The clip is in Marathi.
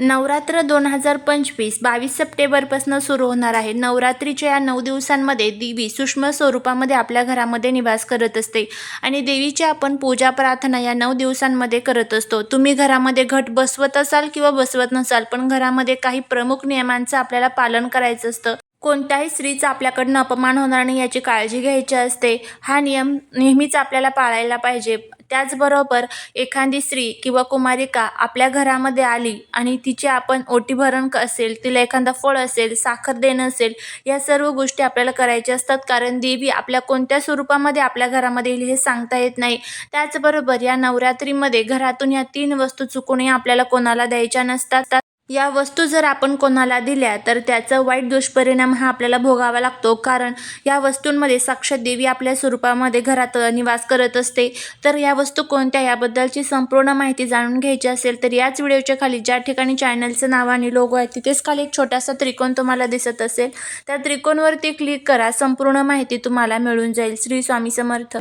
नवरात्र दोन हजार पंचवीस बावीस सप्टेंबरपासून सुरू होणार आहे. नवरात्रीच्या या नऊ दिवसांमध्ये देवी सूक्ष्म स्वरूपामध्ये आपल्या घरामध्ये निवास करत असते आणि देवीची आपण पूजा प्रार्थना या नऊ दिवसांमध्ये करत असतो. तुम्ही घरामध्ये घट बसवत असाल किंवा बसवत नसाल पण घरामध्ये काही प्रमुख नियमांचं आपल्याला पालन करायचं असतं. कोणत्याही स्त्रीचा आपल्याकडनं अपमान होणार नाही याची काळजी घ्यायची असते. हा नियम नेहमीच आपल्याला पाळायला पाहिजे. त्याचबरोबर एखादी स्त्री किंवा कुमारिका आपल्या घरामध्ये आली आणि तिचे आपण ओटीभरण असेल तिला एखादा फळ असेल साखर देणं असेल या सर्व गोष्टी आपल्याला करायच्या असतात. कारण देवी आपल्या कोणत्या स्वरूपामध्ये आपल्या घरामध्ये येईल हे सांगता येत नाही. त्याचबरोबर या नवरात्रीमध्ये घरातून या तीन वस्तू चुकूनही आपल्याला कोणाला द्यायच्या नसतात. या वस्तू जर आपण कोणाला दिल्या तर त्याचा वाईट दुष्परिणाम हा आपल्याला भोगावा लागतो. कारण या वस्तूंमध्ये साक्षात देवी आपल्या स्वरूपामध्ये घरात निवास करत असते. तर या वस्तू कोणत्या याबद्दलची संपूर्ण माहिती जाणून घ्यायची असेल तर याच व्हिडिओच्या खाली ज्या ठिकाणी चॅनलचं नाव आणि लोगो आहे तिथेच खाली एक छोटासा त्रिकोण तुम्हाला दिसत असेल. त्या त्रिकोणवरती क्लिक करा संपूर्ण माहिती तुम्हाला मिळून जाईल. श्री स्वामी समर्थ.